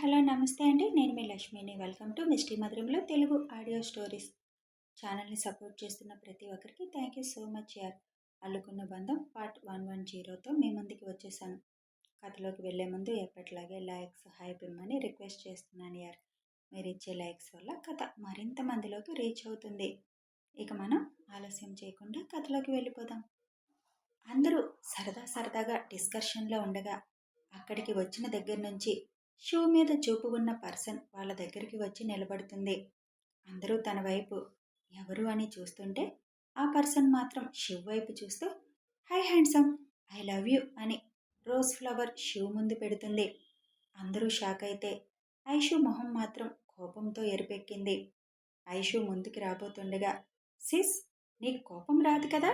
Hello నమస్తే అండి. నేను మీ లక్ష్మిని. వెల్కమ్ టు మిస్టీ మధురంలో తెలుగు ఆడియో స్టోరీస్. ఛానల్ని సపోర్ట్ చేస్తున్న ప్రతి ఒక్కరికి థ్యాంక్ యూ సో మచ్ యార్. అల్లుకున్న బంధం పార్ట్ వన్ వన్ జీరోతో మీ ముందుకి వచ్చేసాను. కథలోకి వెళ్ళే ముందు ఎప్పటిలాగే లైక్స్ హైప్ ఇమ్మని రిక్వెస్ట్ చేస్తున్నాను యార్. మీరు ఇచ్చే లైక్స్ వల్ల కథ మరింత మందిలోకి రీచ్ అవుతుంది. ఇక మనం ఆలస్యం చేయకుండా కథలోకి వెళ్ళిపోదాం. అందరూ సరదా సరదాగా డిస్కషన్లో ఉండగా అక్కడికి వచ్చిన దగ్గర నుంచి షూ మీద చూపు ఉన్న పర్సన్ వాళ్ళ దగ్గరికి వచ్చి నిలబడుతుంది. అందరూ తన వైపు ఎవరు అని చూస్తుంటే ఆ పర్సన్ మాత్రం శివ్ వైపు చూస్తూ hi handsome I love you అని రోజ్ ఫ్లవర్ షివ్ ముందు పెడుతుంది. అందరూ షాక్ అయితే ఐషు మొహం మాత్రం కోపంతో ఎరిపెక్కింది. ఐషు ముందుకి రాబోతుండగా సిస్ నీకు కోపం రాదు కదా?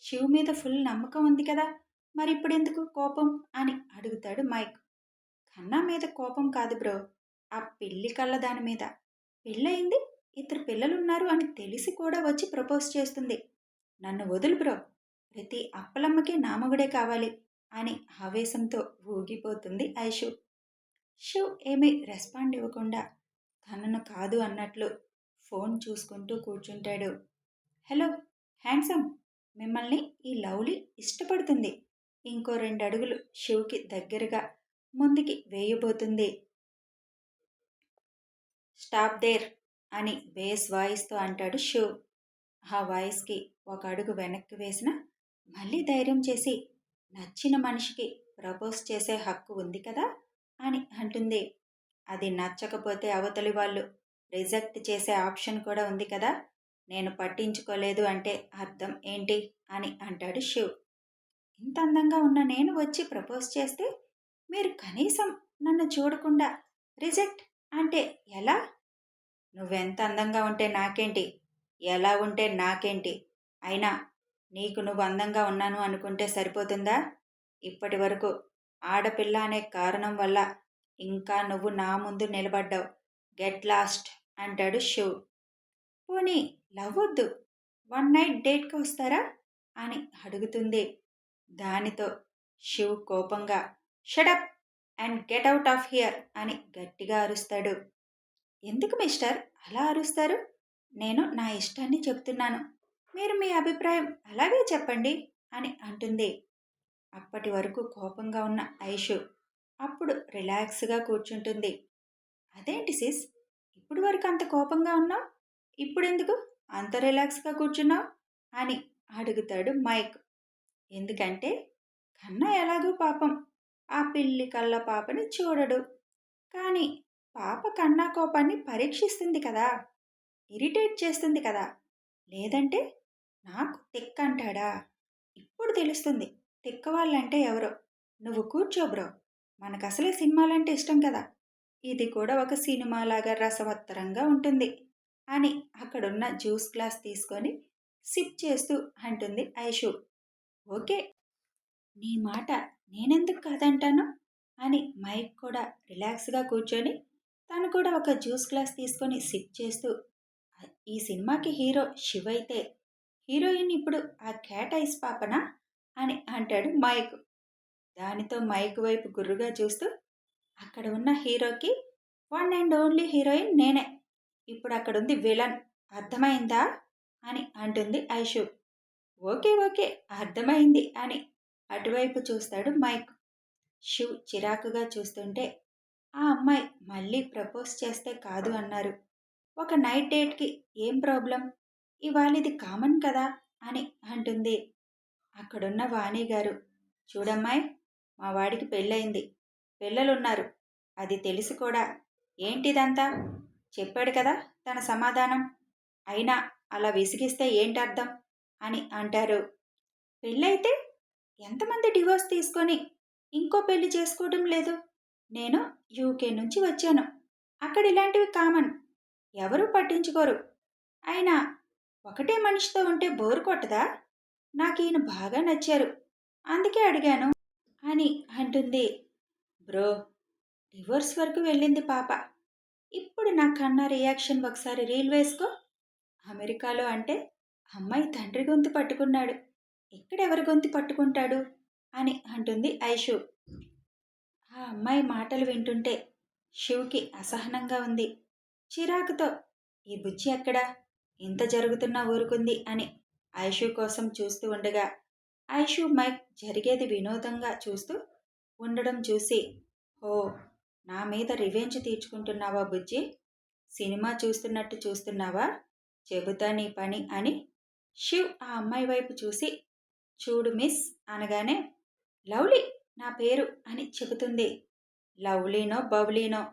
శివ్ మీద ఫుల్ నమ్మకం ఉంది కదా? మరి ఇప్పుడు ఎందుకు కోపం? అని అడుగుతాడు మైక్. కన్నా మీద కోపం కాదు బ్రో. ఆ పెళ్ళి కళ్ళ దాని మీద. పెళ్ళయింది ఇద్దరు పిల్లలున్నారు అని తెలిసి కూడా వచ్చి ప్రపోజ్ చేస్తుంది. నన్ను వదులు బ్రో. ప్రతి అప్పలమ్మకి నామగుడే కావాలి అని ఆవేశంతో ఊగిపోతుంది ఐషు. షివ్ ఏమీ రెస్పాండ్ ఇవ్వకుండా తనను కాదు అన్నట్లు ఫోన్ చూసుకుంటూ కూర్చుంటాడు. Hello handsome. మిమ్మల్ని ఈ లవ్లీ ఇష్టపడుతుంది. ఇంకో రెండు అడుగులు శివ్కి దగ్గరగా ముందుకి వేయబోతుంది. స్టాప్ దేర్ అని బేస్ వాయిస్తో అంటాడు షూ. ఆ వాయిస్కి ఒక అడుగు వెనక్కి వేసిన మళ్ళీ ధైర్యం చేసి నచ్చిన మనిషికి ప్రపోజ్ చేసే హక్కు ఉంది కదా అని అంటుంది. అది నచ్చకపోతే అవతలి వాళ్ళు రిజెక్ట్ చేసే ఆప్షన్ కూడా ఉంది కదా నేను పట్టించుకోలేదు అంటే అర్థం ఏంటి? అని అంటాడు శివ్ ఇంత అందంగా ఉన్న నేను వచ్చి ప్రపోజ్ చేస్తే మీరు కనీసం నన్ను చూడకుండా రిజెక్ట్ అంటే ఎలా? నువ్వెంత అందంగా ఉంటే నాకేంటి? ఎలా ఉంటే నాకేంటి? అయినా నీకు నువ్వు అందంగా ఉన్నాను అనుకుంటే సరిపోతుందా? ఇప్పటి వరకు ఆడపిల్ల అనే కారణం వల్ల ఇంకా నువ్వు నా ముందు నిలబడ్డావు. గెట్ లాస్ట్ అంటాడు శివ్ పోనీ లవ్ వద్దు వన్ నైట్ డేట్కి వస్తారా? అని అడుగుతుంది. దానితో శివ్ కోపంగా shut up and get out of here అని గట్టిగా అరుస్తాడు. ఎందుకు మిస్టర్? అలా అరుస్తారు? నేను నా ఇష్టాన్ని చెప్తున్నాను. మీరు మీ అభిప్రాయం అలాగే చెప్పండి అని అంటుంది. అప్పటి వరకు కోపంగా ఉన్న ఐషు అప్పుడు రిలాక్స్గా కూర్చుంటుంది. అదేంటి సిస్? ఇప్పుడు వరకు అంత కోపంగా ఉన్నావు? ఇప్పుడెందుకు? అంత రిలాక్స్గా కూర్చున్నావు? అని అడుగుతాడు మైక్. ఎందుకంటే కన్నా ఎలాగో పాపం. ఆ పిల్లి కళ్ళ పాపని చూడడు. కానీ పాప కన్నా కోపాన్ని పరీక్షిస్తుంది కదా. ఇరిటేట్ చేస్తుంది కదా. లేదంటే నాకు తిక్క అంటాడా? ఇప్పుడు తెలుస్తుంది. తిక్క వాళ్ళంటే ఎవరో? నువ్వు కూర్చో బ్రో. మనకు అసలే సినిమాలంటే ఇష్టం కదా. ఇది కూడా ఒక సినిమాలాగా రసవత్తరంగా ఉంటుంది అని అక్కడున్న జ్యూస్ గ్లాస్ తీసుకొని సిప్ చేస్తూ అంటుంది ఐషు. ఓకే. నీ మాట నేనెందుకు కాదంటాను? అని మైక్ కూడా రిలాక్స్గా కూర్చొని తను కూడా ఒక జ్యూస్ గ్లాస్ తీసుకొని సిప్ చేస్తూ ఈ సినిమాకి హీరో శివ అయితే హీరోయిన్ ఇప్పుడు ఆ క్యాట్ ఐస్ పాపనా? అని అంటాడు మైక్. దానితో మైక్ వైపు గుర్రుగా చూస్తూ అక్కడ ఉన్న హీరోకి వన్ అండ్ ఓన్లీ హీరోయిన్ నేనే. ఇప్పుడు అక్కడుంది విలన్. అర్థమైందా? అని అంటుంది ఐషు. ఓకే ఓకే అర్థమైంది అని అటువైపు చూస్తాడు మైక్. శివ్ చిరాకుగా చూస్తుంటే ఆ అమ్మాయి మళ్ళీ ప్రపోజ్ చేస్తే కాదు అన్నారు. ఒక నైట్ డేట్కి ఏం ప్రాబ్లం ఇవాళ ఇది కామన్ కదా అని అంటుంది. అక్కడున్న వాణి గారు చూడమ్మాయి మా వాడికి పెళ్ళయింది. పిల్లలున్నారు. అది తెలిసి కూడా. ఏంటిదంతా? చెప్పాడు కదా తన సమాధానం. అయినా అలా విసిగిస్తే ఏంటర్థం? అని అంటారు. పెళ్ళైతే ఎంతమంది డివోర్స్ తీసుకొని ఇంకో పెళ్ళి చేసుకోవడం లేదు? నేను యూకే నుంచి వచ్చాను. అక్కడ ఇలాంటివి కామన్. ఎవరూ పట్టించుకోరు. అయినా ఒకటే మనిషితో ఉంటే బోర్ కొట్టదా? నాకు ఈయన బాగా నచ్చారు. అందుకే అడిగాను. అని అంటుంది. బ్రో డివోర్స్ వరకు వెళ్ళింది పాప. ఇప్పుడు నా కన్నా రియాక్షన్ ఒకసారి రీల్ వేసుకో. అమెరికాలో అంటే అమ్మాయి తండ్రి గొంతు పట్టుకున్నాడు. ఎక్కడెవరి గొంతు పట్టుకుంటాడు? అని అంటుంది ఐషు. ఆ అమ్మాయి మాటలు వింటుంటే శివుకి అసహనంగా ఉంది. చిరాకుతో ఈ బుజ్జి ఎక్కడా? ఇంత జరుగుతున్నా ఊరుకుంది అని ఐషు కోసం చూస్తూ ఉండగా ఐషు మైక్ జరిగేది వినోదంగా చూస్తూ ఉండడం చూసి ఓ నా మీద రివెంజ్ తీర్చుకుంటున్నావా బుజ్జి? సినిమా చూస్తున్నట్టు చూస్తున్నావా? చెబుతా నీ పని అని శివ్ ఆ అమ్మాయి వైపు చూసి చూడు మిస్ అనగానే లవ్లీ నా పేరు అని చెబుతుంది. లవ్లీనో బౌలీనో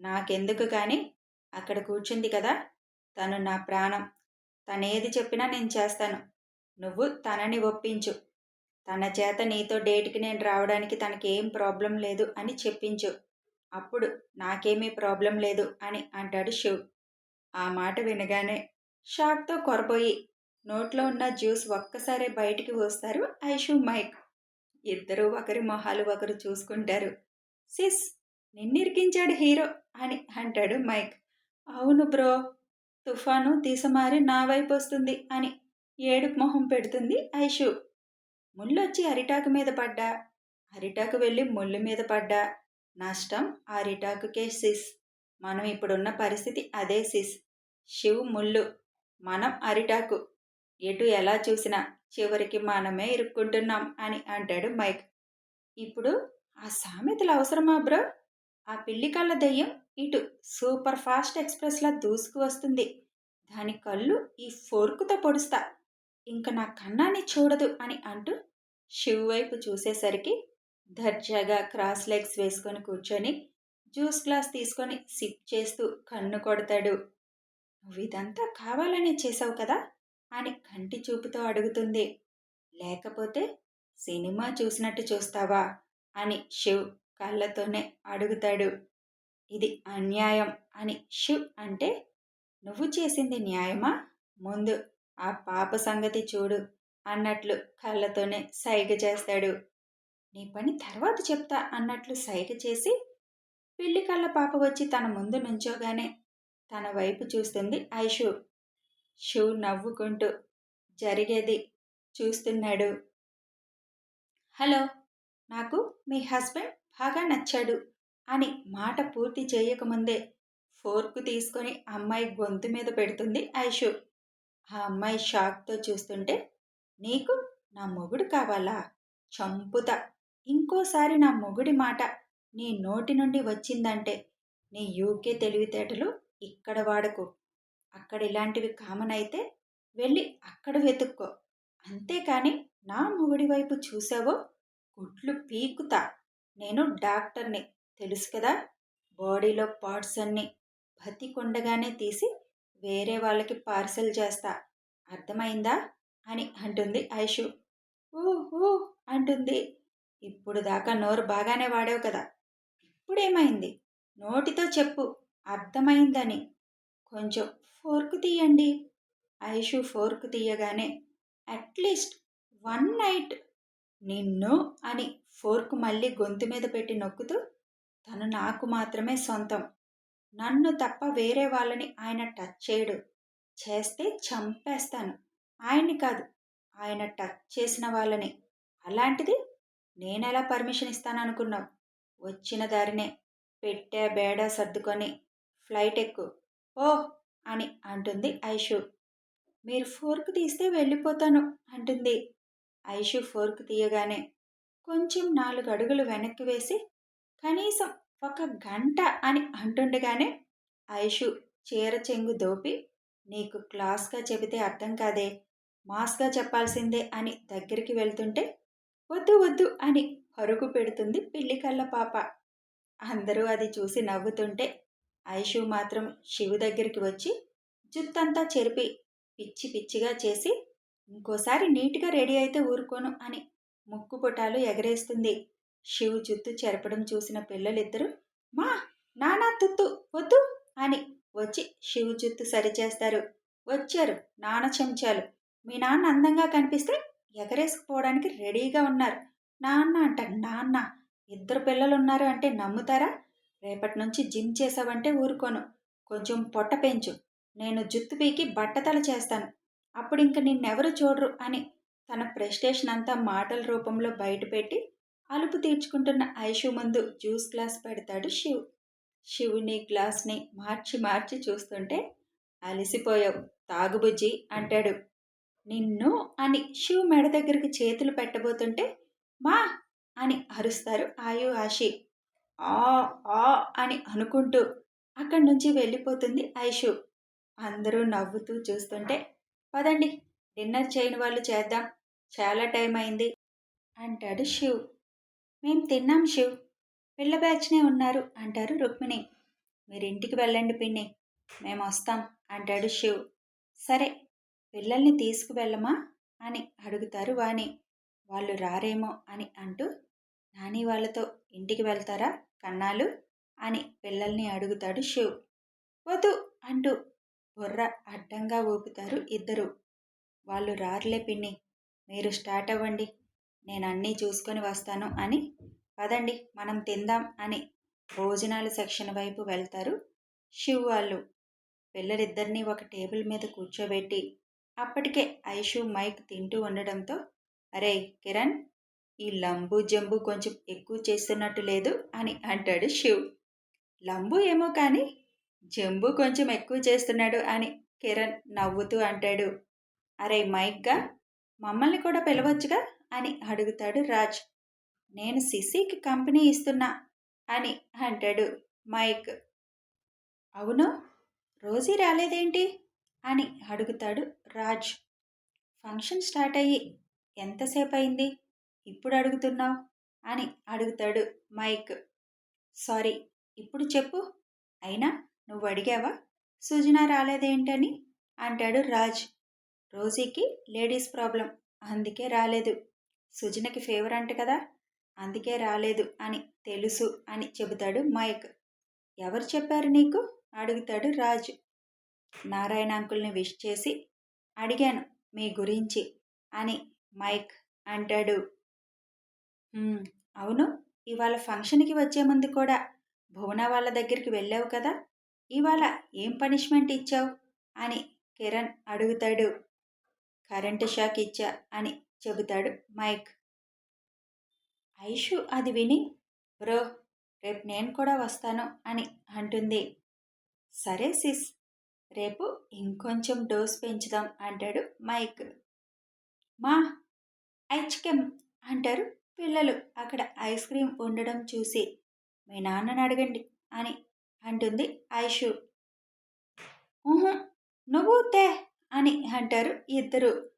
నాకెందుకు కానీ అక్కడ కూర్చుంది కదా తను నా ప్రాణం. తనేది చెప్పినా నేను చేస్తాను. నువ్వు తనని ఒప్పించు. తన చేత నీతో డేట్కి నేను రావడానికి తనకేం ప్రాబ్లం లేదు అని చెప్పించు. అప్పుడు నాకేమీ ప్రాబ్లం లేదు అని అంటాడు శివ్. ఆ మాట వినగానే షాక్తో కొరపోయి నోట్లో ఉన్న జ్యూస్ ఒక్కసారే బయటికి వస్తారు ఐషు మైక్. ఇద్దరూ ఒకరి మొహాలు ఒకరు చూసుకుంటారు. సిస్ నిన్నిరికించాడు హీరో అని అంటాడు మైక్. అవును బ్రో తుఫాను తీసమారి నా వైపు వస్తుంది అని ఏడుపు మొహం పెడుతుంది ఐషు. ముళ్ళొచ్చి అరిటాకు మీద పడ్డా. అరిటాకు వెళ్ళి ముళ్ళు మీద పడ్డా. నష్టం అరిటాకుకే సిస్. మనం ఇప్పుడున్న పరిస్థితి అదే సిస్. శివ్ ముళ్ళు. మనం అరిటాకు. ఎటు ఎలా చూసినా చివరికి మనమే ఇరుక్కుంటున్నాం అని అంటాడు మైక్. ఇప్పుడు ఆ సామెతలు అవసరమా బ్రో? ఆ పిల్లి కళ్ళ దెయ్యం ఇటు సూపర్ ఫాస్ట్ ఎక్స్ప్రెస్లా దూసుకు వస్తుంది. దాని కళ్ళు ఈ ఫోర్కుతో పొడుస్తా. ఇంక నా కన్నాన్ని చూడదు అని అంటూ శివ్ వైపు చూసేసరికి దర్జాగా క్రాస్ లెగ్స్ వేసుకొని కూర్చొని జ్యూస్ గ్లాస్ తీసుకొని సిప్ చేస్తూ కన్ను కొడతాడు. నువ్వు ఇదంతా కావాలనే చేసావు కదా? అని కంటి చూపుతో అడుగుతుంది. లేకపోతే సినిమా చూసినట్టు చూస్తావా? అని శివ్ కళ్ళతోనే అడుగుతాడు. ఇది అన్యాయం అని షివ్ అంటే నువ్వు చేసింది న్యాయమా? ముందు ఆ పాప సంగతి చూడు అన్నట్లు కళ్ళతోనే సైగ చేస్తాడు. నీ పని తర్వాత చెప్తా అన్నట్లు సైగ చేసి పిల్లి కళ్ళ పాప వచ్చి తన ముందు నుంచోగానే తన వైపు చూస్తుంది ఐషు. షూ నవ్వుకుంటూ జరిగేది చూస్తున్నాడు. హలో నాకు మీ హస్బెండ్ బాగా నచ్చాడు అని మాట పూర్తి చేయకముందే ఫోర్కు తీసుకొని అమ్మాయి గొంతు మీద పెడుతుంది ఐషు. ఆ అమ్మాయి షాక్తో చూస్తుంటే నీకు నా మొగుడు కావాలా? చంపుతా. ఇంకోసారి నా మొగుడి మాట నీ నోటి నుండి వచ్చిందంటే నీ యూకే తెలివితేటలు ఇక్కడ వాడకు. అక్కడ ఇలాంటివి కామన్ అయితే వెళ్ళి అక్కడ వెతుక్కో. అంతేకాని నా మొగుడి వైపు చూసావో గుడ్లు పీకుతా. నేను డాక్టర్ని. తెలుసు కదా? బాడీలో పార్ట్స్ అన్నీ బతికొండగానే తీసి వేరే వాళ్ళకి పార్సల్ చేస్తా. అర్థమైందా? అని అంటుంది ఐషు. ఓహో! అంటుంది. ఇప్పుడు దాకా నోరు బాగానే వాడావు కదా? ఇప్పుడేమైంది? నోటితో చెప్పు. అర్థమైందని. కొంచెం ఫోర్క్ తీయండి. ఐషు ఫోర్క్ తీయగానే అట్లీస్ట్ వన్ నైట్ నిన్ను అని ఫోర్క్ మళ్ళీ గొంతు మీద పెట్టి నొక్కుతూ తను నాకు మాత్రమే సొంతం. నన్ను తప్ప వేరే వాళ్ళని ఆయన టచ్ చేయడు. చేస్తే చంపేస్తాను. ఆయన్ని కాదు ఆయన టచ్ చేసిన వాళ్ళని. అలాంటిది నేనెలా పర్మిషన్ ఇస్తాననుకున్నావు? వచ్చిన దారినే పెట్టే బేడా సర్దుకొని ఫ్లైట్ ఎక్కు. ఓ అని అంటుంది ఐషు. మీరు ఫోర్క్ తీస్తే వెళ్ళిపోతాను అంటుంది. ఐషు ఫోర్క్ తీయగానే కొంచెం నాలుగు అడుగులు వెనక్కి వేసి కనీసం ఒక గంట అని అంటుండగానే ఐషు చీర చెంగు దోపి నీకు క్లాస్గా చెబితే అర్థం కాదే మాస్గా చెప్పాల్సిందే అని దగ్గరికి వెళ్తుంటే వద్దు వద్దు అని పరుగు పెడుతుంది పిల్లికల్ల పాప. అందరూ అది చూసి నవ్వుతుంటే ఐషు మాత్రం శివు దగ్గరికి వచ్చి జుత్తంతా చెరిపి పిచ్చి పిచ్చిగా చేసి ఇంకోసారి నీట్గా రెడీ అయితే ఊరుకోను అని ముక్కు పొటాలు ఎగరేస్తుంది. శివు జుత్తు చెరపడం చూసిన పిల్లలిద్దరూ మా నానా తుత్తు వద్దు అని వచ్చి శివు జుత్తు సరిచేస్తారు. వచ్చారు నాన్న చెంచాలు. మీ నాన్న అందంగా కనిపిస్తే ఎగరేసుకుపోవడానికి రెడీగా ఉన్నారు. నాన్న అంట నాన్న ఇద్దరు పిల్లలు ఉన్నారు అంటే నమ్ముతారా? రేపటి నుంచి జిమ్ చేసావంటే ఊరుకోను. కొంచెం పొట్ట పెంచు. నేను జుత్తు పీకి బట్టతల చేస్తాను. అప్పుడు ఇంక నిన్నెవరు చూడరు అని తన ప్రెస్టేషన్ అంతా మాటల రూపంలో బయటపెట్టి అలుపు తీర్చుకుంటున్న ఐషు ముందు జ్యూస్ గ్లాస్ పెడతాడు శివ్. శివుని గ్లాస్ని మార్చి మార్చి చూస్తుంటే అలసిపోయావు. తాగుబుజ్జి అంటాడు. నిన్ను అని శివ్ మెడ దగ్గరికి చేతులు పెట్టబోతుంటే మా అని అరుస్తారు ఆయు ఆశి. ఆ ఆ అని అనుకుంటూ అక్కడి నుంచి వెళ్ళిపోతుంది ఐషు. అందరూ నవ్వుతూ చూస్తుంటే పదండి డిన్నర్ చేయని వాళ్ళు చేద్దాం. చాలా టైం అయింది అంటాడు శివ్. మేం తిన్నాం శివ్. పిల్ల బ్యాచ్నే ఉన్నారు అంటారు రుక్మిణి. మీరు ఇంటికి వెళ్ళండి పిన్ని. మేము వస్తాం అంటాడు శివ్. సరే పిల్లల్ని తీసుకువెళ్ళమా? అని అడుగుతారు వాణి. వాళ్ళు రారేమో అని అంటూ నాని వాళ్ళతో ఇంటికి వెళ్తారా? కన్నాలు అని పిల్లల్ని అడుగుతాడు శివ్. వద్దు అంటూ బుర్ర అడ్డంగా ఊపుతారు ఇద్దరు. వాళ్ళు రారులే పిన్ని మీరు స్టార్ట్ అవ్వండి నేను అన్నీ చూసుకొని వస్తాను అని పదండి మనం తిందాం అని భోజనాల సెక్షన్ వైపు వెళ్తారు శివ్ వాళ్ళు. పిల్లలిద్దరినీ ఒక టేబుల్ మీద కూర్చోబెట్టి అప్పటికే ఐషు మైక్ తింటూ ఉండడంతో అరే కిరణ్ ఈ లంబు జంబు కొంచెం ఎక్కువ చేస్తున్నట్టు లేదు అని అంటాడు శివ్. లంబు ఏమో కానీ జంబు కొంచెం ఎక్కువ చేస్తున్నాడు అని కిరణ్ నవ్వుతూ అంటాడు. అరే మైక్గా మమ్మల్ని కూడా పిలవచ్చుగా అని అడుగుతాడు రాజ్. నేను సిసికి కంపెనీ ఇస్తున్నా అని అంటాడు మైక్. అవును రోజీ రాలేదేంటి అని అడుగుతాడు రాజ్. ఫంక్షన్ స్టార్ట్ అయ్యి ఎంతసేపు అయింది? ఇప్పుడు అడుగుతున్నావు అని అడుగుతాడు మైక్. సారీ ఇప్పుడు చెప్పు. అయినా నువ్వు అడిగావా? సుజన రాలేదేంటని? అంటాడు రాజ్. రోజీకి లేడీస్ ప్రాబ్లం అందుకే రాలేదు. సుజనకి ఫేవర్ అంట కదా? అందుకే రాలేదు అని తెలుసు అని చెబుతాడు మైక్. ఎవరు చెప్పారు నీకు? అడుగుతాడు రాజు. నారాయణ అంకుల్ని విష్ చేసి అడిగాను మీ గురించి అని మైక్ అంటాడు. అవును. ఇవాళ ఫంక్షన్కి వచ్చే ముందు కూడా భువన వాళ్ళ దగ్గరికి వెళ్ళావు కదా! ఇవాళ ఏం పనిష్మెంట్ ఇచ్చావు? అని కిరణ్ అడుగుతాడు. కరెంటు షాక్ ఇచ్చా అని చెబుతాడు మైక్. ఐషు అది విని బ్రో రేపు నేను కూడా వస్తాను అని అంటుంది. సరే సిస్ రేపు ఇంకొంచెం డోస్ పెంచుదాం అంటాడు మైక్. మా ఐచ్కెమ్ అంటారు పిల్లలు అక్కడ ఐస్ క్రీమ్ ఉండడం చూసి మీ నాన్నని అడగండి అని అంటుంది ఐషు. నువ్వు తే అని అంటారు ఇద్దరు.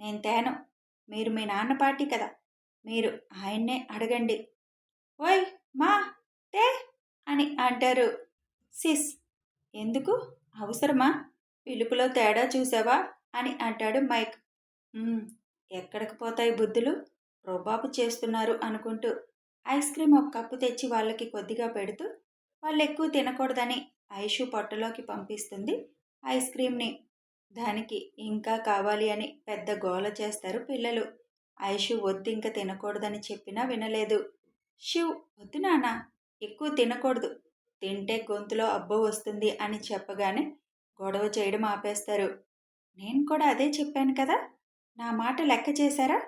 నేను తేను మీరు మీ నాన్న పార్టీ కదా మీరు ఆయన్నే అడగండి. ఓయ్ మా తే అని అంటారు. సిస్ ఎందుకు? అవసరమా? పిలుపులో తేడా చూసావా? అని అంటాడు మైక్. ఎక్కడికి పోతాయి బుద్ధులు? రోబాబు చేస్తున్నారు అనుకుంటూ ఐస్ క్రీమ్ ఒక కప్పు తెచ్చి వాళ్ళకి కొద్దిగా పెడుతూ వాళ్ళు ఎక్కువ తినకూడదని ఐషు పొట్టలోకి పంపిస్తుంది. ఐస్ క్రీమ్ని దానికి ఇంకా కావాలి అని పెద్ద గోల చేస్తారు పిల్లలు. ఐషు వద్దు ఇంకా తినకూడదని చెప్పినా వినలేదు. శివ్ వద్దు నాన్న ఎక్కువ తినకూడదు. తింటే గొంతులో అబ్బో వస్తుంది అని చెప్పగానే గొడవ చేయడం ఆపేస్తారు. నేను కూడా అదే చెప్పాను కదా నా మాట లెక్క చేశారా?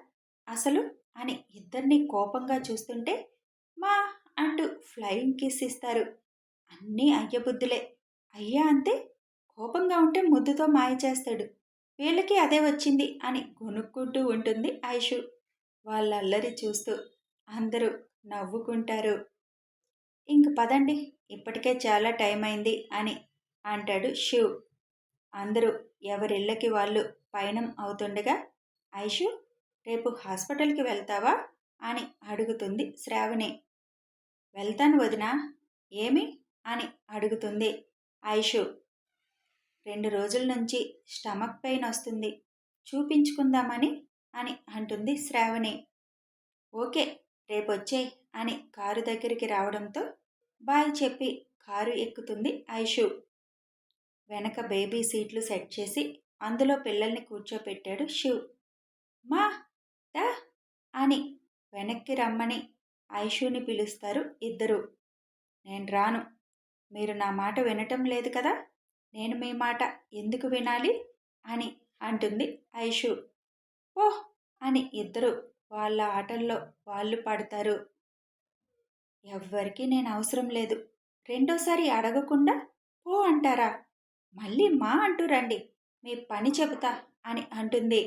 అసలు అని ఇద్దరిని కోపంగా చూస్తుంటే మా అంటూ ఫ్లయింగ్ కిస్ ఇస్తారు. అన్నీ అయ్యబుద్ధులే అయ్యా అంతే కోపంగా ఉంటే ముద్దుతో మాయ చేస్తాడు. వీళ్ళకి అదే వచ్చింది అని కొనుక్కుంటూ ఉంటుంది ఐషు వాళ్ళల్లరి చూస్తూ అందరూ నవ్వుకుంటారు. ఇంక పదండి ఇప్పటికే చాలా టైం అయింది అని అంటాడు శివ్. అందరూ ఎవరిళ్ళకి వాళ్ళు పయనం అవుతుండగా ఐషు రేపు హాస్పిటల్కి వెళ్తావా? అని అడుగుతుంది శ్రావణి. వెళ్తాను వదినా. ఏమి? అని అడుగుతుంది ఆయుషు. రెండు రోజుల నుంచి స్టమక్ పెయిన్ వస్తుంది. చూపించుకుందామని అని అంటుంది శ్రావణి. ఓకే రేపొచ్చే అని కారు దగ్గరికి రావడంతో బాయ్ చెప్పి కారు ఎక్కుతుంది ఐషు వెనక బేబీ సీట్లు సెట్ చేసి అందులో పిల్లల్ని కూర్చోపెట్టాడు శివ్. మా దా అని వెనక్కి రమ్మని ఐషుని పిలుస్తారు ఇద్దరు. నేను రాను. మీరు నా మాట వినటం లేదు కదా? నేను మీ మాట ఎందుకు వినాలి? అని అంటుంది ఐషు. ఓహ్! అని ఇద్దరు వాళ్ళ ఆటల్లో వాళ్ళు పడతారు. ఎవ్వరికీ నేను అవసరం లేదు. రెండోసారి అడగకుండా పో అంటారా? మళ్ళీ మా అంటూ రండి. మీ పని చెబుతా అని అంటుంది.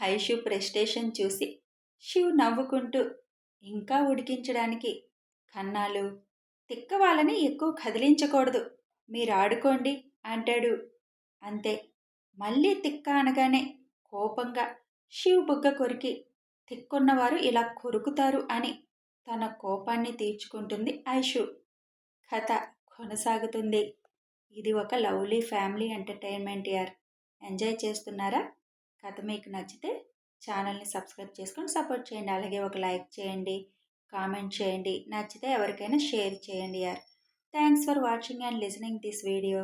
హైషు ప్రెస్టేషన్ చూసి శివ్ నవ్వుకుంటూ ఇంకా ఉడికించడానికి కన్నాలు తిక్క వాళ్ళని ఎక్కువ కదిలించకూడదు. మీరు ఆడుకోండి అంటాడు. అంతే. మళ్ళీ తిక్క అనగానే కోపంగా శివ్ బుగ్గ కొరికి తిక్కున్నవారు ఇలా కొరుకుతారు అని తన కోపాన్ని తీర్చుకుంటుంది ఐషు కథ కొనసాగుతుంది. ఇది ఒక lovely family entertainment year. Enjoy చేస్తున్నారా? కథ మీకు నచ్చితే ఛానల్ని సబ్స్క్రైబ్ చేసుకొని సపోర్ట్ చేయండి. అలాగే ఒక లైక్ చేయండి కామెంట్ చేయండి. నచ్చితే ఎవరికైనా షేర్ చేయండి యార్. Thanks for watching and listening this video.